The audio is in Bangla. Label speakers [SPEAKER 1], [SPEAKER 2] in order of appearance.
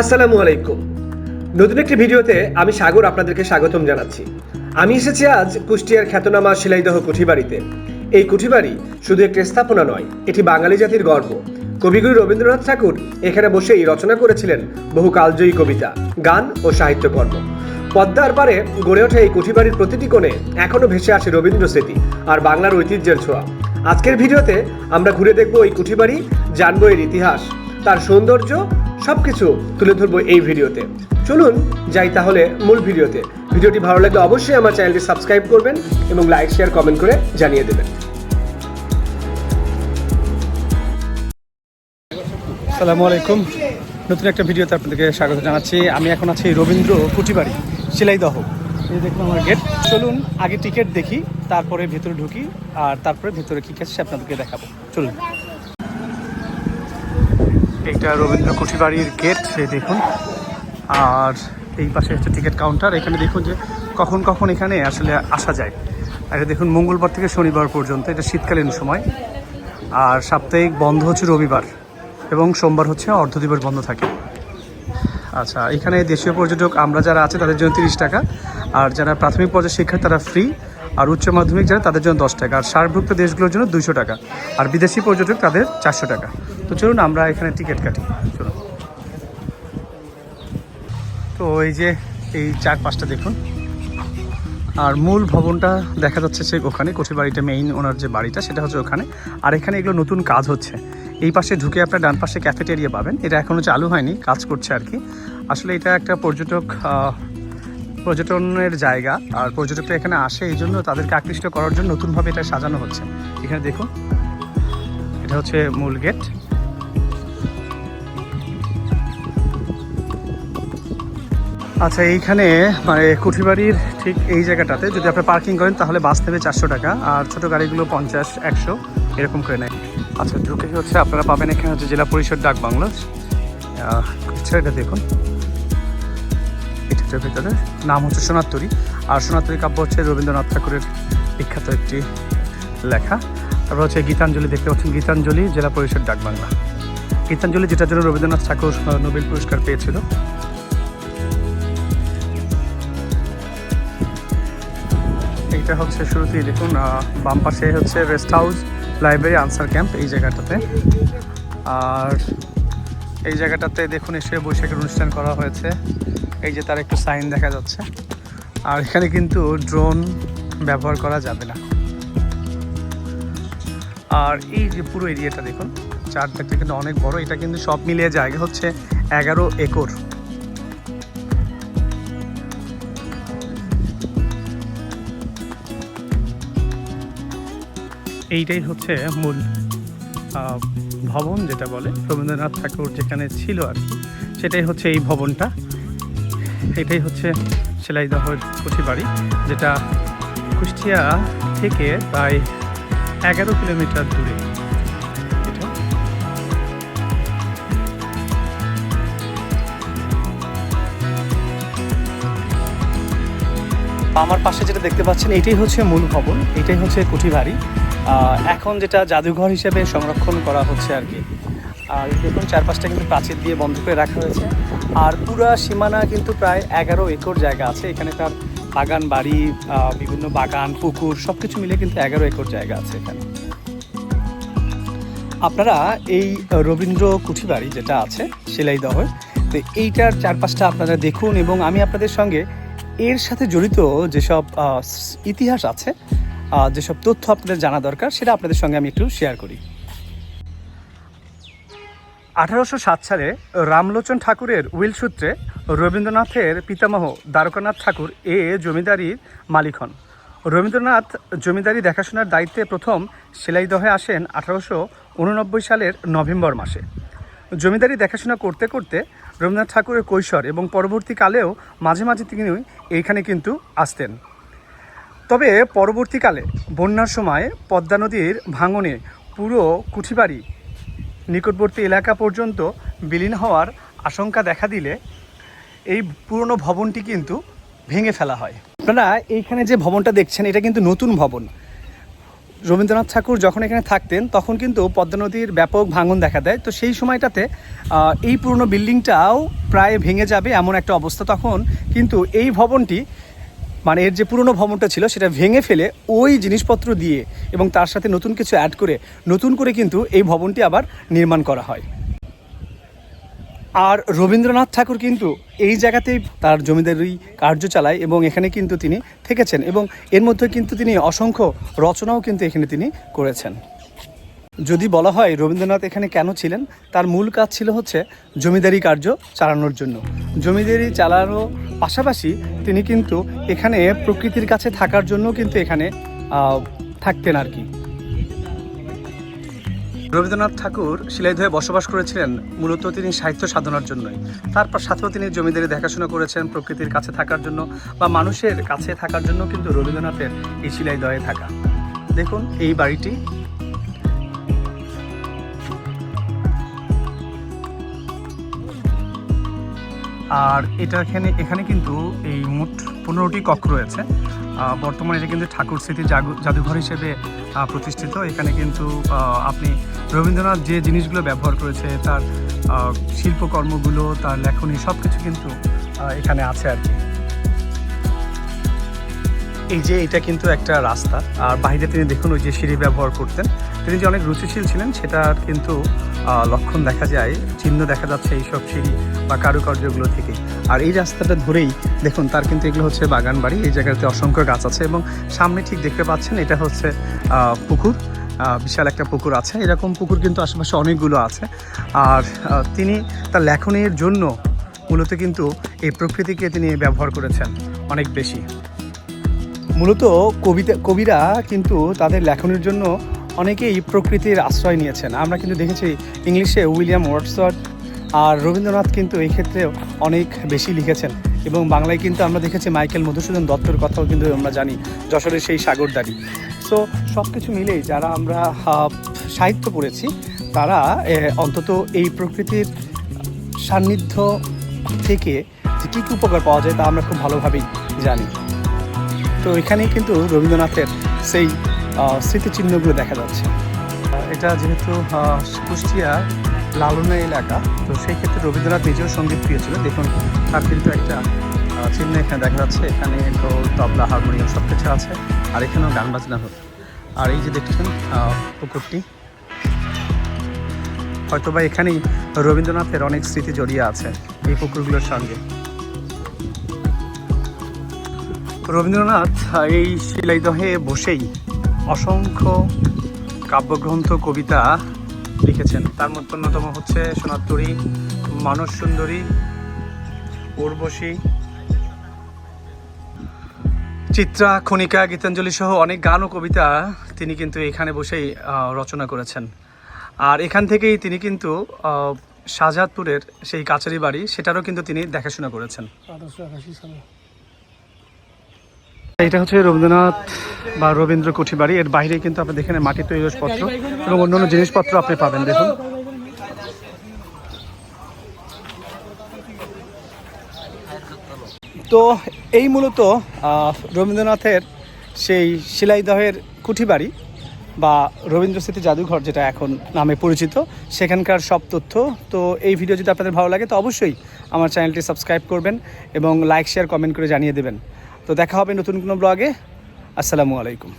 [SPEAKER 1] আসসালামু আলাইকুম। নতুন একটি ভিডিওতে আমি সাগর আপনাদেরকে স্বাগতম জানাচ্ছি। আমি এসেছি আজ কুষ্টিয়ার খ্যাতনামা শিলাইদহ কুঠিবাড়িতে। এই কুঠিবাড়ি শুধু একটি স্থাপনা নয়, এটি বাঙালি জাতির গর্ব। কবিগুরু রবীন্দ্রনাথ ঠাকুর এখানে বসেই রচনা করেছিলেন বহু কালজয়ী কবিতা, গান ও সাহিত্যকর্ম পদ্মার পারে গড়ে ওঠা এই কুঠিবাড়ির প্রতিটি কোণে এখনও ভেসে আসে রবীন্দ্র স্মৃতি আর বাংলার ঐতিহ্যের ছোঁয়া। আজকের ভিডিওতে আমরা ঘুরে দেখব এই কুঠিবাড়ি, জানব এর ইতিহাস, তার সৌন্দর্য সবকিছু তুলে ধরবো এই ভিডিওতে। চলুন যাই তাহলে মূল ভিডিওতে। ভিডিওটি ভালো লাগলে অবশ্যই আমার চ্যানেলটি সাবস্ক্রাইব করবেন এবং লাইক, শেয়ার, কমেন্ট করে জানিয়ে দেবেন।
[SPEAKER 2] আসসালামু আলাইকুম। নতুন একটা ভিডিওতে আপনাদেরকে স্বাগত জানাচ্ছি। আমি এখন আছি রবীন্দ্র কুটিবাড়ি, শিলাইদহ। এই দেখুন আমার গেট চলুন আগে টিকিট দেখি, তারপরে ভেতরে ঢুকি, আর তারপরে ভেতরে কী আছে আপনাদেরকে দেখাবো। চলুন। এইটা রবীন্দ্র কুঠিবাড়ির গেট এই দেখুন। আর এই পাশে হচ্ছে টিকিট কাউন্টার এখানে দেখুন যে কখন কখন এখানে আসলে আসা যায়। এটা দেখুন মঙ্গলবার থেকে শনিবার পর্যন্ত, এটা শীতকালীন সময়। আর সাপ্তাহিক বন্ধ হচ্ছে রবিবার এবং সোমবার হচ্ছে অর্ধ দিবস বন্ধ থাকে। আচ্ছা এখানে দেশীয় পর্যটক, আমরা যারা আছে তাদের জন্য তিরিশ টাকা। আর যারা প্রাথমিক পর্যায়ের শিক্ষার্থী তারা ফ্রি আর উচ্চ মাধ্যমিক যারা, তাদের জন্য দশ টাকা। আর সারভুক্ত দেশগুলোর জন্য দুইশো টাকা। আর বিদেশি পর্যটক, তাদের চারশো টাকা। তো চলুন আমরা এখানে টিকিট কাটি। চলুন। তো এই যে এই চার পাঁচটা দেখুন। আর মূল ভবনটা দেখা যাচ্ছে সে ওখানে কোঠি বাড়িটা মেইন ওনার যে বাড়িটা, সেটা হচ্ছে ওখানে। আর এখানে এগুলো নতুন কাজ হচ্ছে। এই পাশে ঢুকে আপনার ডান পাশে ক্যাফেটেরিয়া পাবেন। এটা এখনও চালু হয়নি, কাজ করছে আর কি। আসলে এটা একটা পর্যটক পর্যটনের জায়গা। আর পর্যটকরা এখানে আসে এই জন্য তাদেরকে আকৃষ্ট করার জন্য নতুনভাবে এটা সাজানো হচ্ছে। এখানে দেখুন, এটা হচ্ছে মূল গেট। আচ্ছা এইখানে মানে কুঠিবাড়ির ঠিক এই জায়গাটাতে যদি আপনি পার্কিং করেন, তাহলে বাস নেবে চারশো টাকা আর ছোটো গাড়িগুলো পঞ্চাশ, একশো এরকম করে নেয়। আচ্ছা ঢুকে হচ্ছে আপনারা পাবেন এখানে হচ্ছে জেলা পরিষদ ডাক বাংলা। আচ্ছা এটা দেখুন। এটার ভিতরে। নাম হচ্ছে সোনাত্তরী। আর সোনাত্তরী কাব্য হচ্ছে রবীন্দ্রনাথ ঠাকুরের বিখ্যাত একটি লেখা। তারপর হচ্ছে গীতাঞ্জলি, দেখতে পাচ্ছেন গীতাঞ্জলি, জেলা পরিষদ ডাক বাংলা। গীতাঞ্জলি যেটার জন্য রবীন্দ্রনাথ ঠাকুর নোবেল পুরস্কার পেয়েছিল। এইটা হচ্ছে শুরুতেই দেখুন বাম পাশে হচ্ছে rest house library Ansar camp এই জায়গাটাতে। আর এই জায়গাটাতে দেখুন, এসে বৈশাখের অনুষ্ঠান করা হয়েছে। এই যে তার একটু সাইন দেখা যাচ্ছে। আর এখানে কিন্তু ড্রোন ব্যবহার করা যাবে না। আর এই যে পুরো এরিয়াটা দেখুন, চারদিকটা কিন্তু অনেক বড়। এটা কিন্তু সব মিলিয়ে জায়গা হচ্ছে এগারো একর। এইটাই হচ্ছে মূল ভবন যেটা বলে রবীন্দ্রনাথ ঠাকুর যেখানে ছিল আর কি। সেটাই হচ্ছে এই ভবনটা। এটাই হচ্ছে সেলাইদহের কুঠি বাড়ি যেটা কুষ্টিয়া থেকে প্রায় এগারো কিলোমিটার দূরে। আমার পাশে যেটা দেখতে পাচ্ছেন এটাই হচ্ছে মূল ভবন এটাই হচ্ছে কুঠি বাড়ি আহ, এখন যেটা জাদুঘর হিসেবে সংরক্ষণ করা হচ্ছে আর কি। আর দেখুন, চারপাশটা কিন্তু প্রাচীর দিয়ে বন্ধ করে রাখা হয়েছে। আর পুরা সীমানা কিন্তু প্রায় এগারো একর জায়গা আছে। এখানে তার বাগান, বাড়ি বিভিন্ন বাগান, পুকুর সব কিছু মিলে কিন্তু এগারো একর জায়গা আছে এখানে। আপনারা এই রবীন্দ্র কুঠিবাড়ি যেটা আছে সেলাইদহ তো এইটার চারপাশটা আপনারা দেখুন এবং আমি আপনাদের সঙ্গে এর সাথে জড়িত যেসব ইতিহাস আছে যেসব তথ্য আপনাদের জানা দরকার, সেটা আপনাদের সঙ্গে আমি একটু শেয়ার করি। আঠারোশো সাত সালে রামলোচন ঠাকুরের উইল সূত্রে রবীন্দ্রনাথের পিতামহ দ্বারকানাথ ঠাকুর এ জমিদারির মালিক হন। রবীন্দ্রনাথ জমিদারি দেখাশোনার দায়িত্বে প্রথম সেলাইদহে আসেন আঠারোশো উননব্বই সালের নভেম্বর মাসে। জমিদারি দেখাশোনা করতে করতে রবীন্দ্রনাথ ঠাকুরের কৈশোর এবং পরবর্তীকালেও মাঝে মাঝে তিনি এইখানে কিন্তু আসতেন। তবে পরবর্তীকালে বন্যার সময় পদ্মা নদীর ভাঙনে পুরো কুঠিবাড়ি নিকটবর্তী এলাকা পর্যন্ত বিলীন হওয়ার আশঙ্কা দেখা দিলে এই পুরনো ভবনটি কিন্তু ভেঙে ফেলা হয়। আপনারা এইখানে যে ভবনটা দেখছেন, এটা কিন্তু নতুন ভবন। রবীন্দ্রনাথ ঠাকুর যখন এখানে থাকতেন, তখন কিন্তু পদ্মা নদীর ব্যাপক ভাঙন দেখা দেয়। তো সেই সময়টাতে এই পুরনো বিল্ডিংটাও প্রায় ভেঙে যাবে এমন একটা অবস্থা। তখন কিন্তু এই ভবনটি মানে এর যে পুরনো ভবনটা ছিল সেটা ভেঙে ফেলে ওই জিনিসপত্র দিয়ে এবং তার সাথে নতুন কিছু অ্যাড করে, নতুন করে কিন্তু এই ভবনটি আবার নির্মাণ করা হয়। আর রবীন্দ্রনাথ ঠাকুর কিন্তু এই জায়গাতেই তার জমিদারি কার্য চালায় এবং এখানে কিন্তু তিনি থেকেছেন এবং এর মধ্যে কিন্তু তিনি অসংখ্য রচনাও কিন্তু এখানে তিনি করেছেন। যদি বলা হয় রবীন্দ্রনাথ এখানে কেন ছিলেন, তার মূল কাজ ছিল হচ্ছে জমিদারি কার্য চালানোর জন্য। জমিদারি চালানোর পাশাপাশি তিনি কিন্তু এখানে প্রকৃতির কাছে থাকার জন্য কিন্তু এখানে থাকতেন আর কি। রবীন্দ্রনাথ ঠাকুর শিলাইদহে বসবাস করেছিলেন মূলত তিনি সাহিত্য সাধনার জন্যই। তারপর সাথেও তিনি জমিদারি দেখাশোনা করেছেন প্রকৃতির কাছে থাকার জন্য বা মানুষের কাছে থাকার জন্য কিন্তু রবীন্দ্রনাথের এই শিলাইদহে থাকা। দেখুন এই বাড়িটি আর এটা এখানে এখানে কিন্তু এই মোট পনেরোটি কক্ষ রয়েছে। বর্তমানে এটা কিন্তু ঠাকুর স্মৃতি জাদুঘর হিসেবে প্রতিষ্ঠিত। এখানে কিন্তু আপনি রবীন্দ্রনাথ যে জিনিসগুলো ব্যবহার করেছে, তার শিল্পকর্মগুলো, তার লেখনী সব কিছু কিন্তু এখানে আছে আর কি। এই যে এটা কিন্তু একটা রাস্তা। আর বাইরে তিনি দেখুন ওই যে সিঁড়ি ব্যবহার করতেন। তিনি যে অনেক রুচিশীল ছিলেন, সেটার কিন্তু লক্ষণ দেখা যায়, চিহ্ন দেখা যাচ্ছে এইসব সিঁড়ি বা কারুকার্যগুলো থেকে। আর এই রাস্তাটা ধরেই দেখুন, তার কিন্তু এগুলো হচ্ছে বাগান বাড়ি এই জায়গাতে অসংখ্য গাছ আছে এবং সামনে ঠিক দেখতে পাচ্ছেন, এটা হচ্ছে পুকুর। বিশাল একটা পুকুর আছে। এরকম পুকুর কিন্তু আশেপাশে অনেকগুলো আছে। আর তিনি তার লেখনের জন্য মূলত কিন্তু এই প্রকৃতিকে তিনি ব্যবহার করেছেন অনেক বেশি। মূলত কবিতা, কবিরা কিন্তু তাদের লেখনের জন্য অনেকেই প্রকৃতির আশ্রয় নিয়েছেন। আমরা কিন্তু দেখেছি ইংলিশে উইলিয়াম ওয়ার্ডসওয়ার্থ আর রবীন্দ্রনাথ কিন্তু এই ক্ষেত্রে অনেক বেশি লিখেছেন এবং বাংলায় কিন্তু আমরা দেখেছি মাইকেল মধুসূদন দত্তর কথাও কিন্তু আমরা জানি, যশোরের সেই সাগরদারি সো সব কিছু মিলেই যারা আমরা সাহিত্য পড়েছি, তারা অন্তত এই প্রকৃতির সান্নিধ্য থেকে যে কী কী উপকার পাওয়া যায় তা আমরা খুব ভালোভাবেই জানি। তো এখানেই কিন্তু রবীন্দ্রনাথের সেই স্মৃতিচিহ্নগুলো দেখা যাচ্ছে। এটা যেহেতু কুষ্টিয়া লালনা এলাকা, তো সেই ক্ষেত্রে রবীন্দ্রনাথ নিজেও সংগীত প্রিয় ছিল দেখুন, তার কিন্তু একটা চিহ্ন এখানে দেখা যাচ্ছে। এখানে ঢোল, তবলা, হারমোনিয়াম সব কিছু আছে, আর এখানেও গান বাজনা হতো। আর এই যে দেখছেন পুকুরটি, হয়তোবা এখানেই রবীন্দ্রনাথের অনেক স্মৃতি জড়িয়ে আছে এই পুকুরগুলোর সঙ্গে। রবীন্দ্রনাথ এই শিলাইদহে বসেই অসংখ্য কাব্যগ্রন্থ, কবিতা লিখেছেন। তার মধ্যে অন্যতম হচ্ছে সোনাত্তরী মানস সুন্দরী, উর্বশী, চিত্রা, খনিকা, গীতাঞ্জলি সহ অনেক গান ও কবিতা তিনি কিন্তু এখানে বসেই রচনা করেছেন। আর এখান থেকেই তিনি কিন্তু শাহজাদপুরের সেই কাছারি বাড়ি, সেটারও কিন্তু তিনি দেখাশোনা করেছেন। এটা হচ্ছে রবীন্দ্রনাথ বা রবীন্দ্র কুঠি বাড়ি এর বাইরে কিন্তু আপনি দেখেন মাটির তৈরি জিনিসপত্র এবং অন্যান্য জিনিসপত্র আপনি পাবেন, দেখুন। তো এই মূলত রবীন্দ্রনাথের সেই শিলাইদহের কুঠি বাড়ি বা রবীন্দ্র স্মৃতি জাদুঘর যেটা এখন নামে পরিচিত, সেখানকার সব তথ্য। তো এই ভিডিও যদি আপনাদের ভালো লাগে, তো অবশ্যই আমার চ্যানেলটি সাবস্ক্রাইব করবেন এবং লাইক, শেয়ার, কমেন্ট করে জানিয়ে দেবেন। তো দেখা হবে নতুন কোনো ব্লগে আসসালামু আলাইকুম।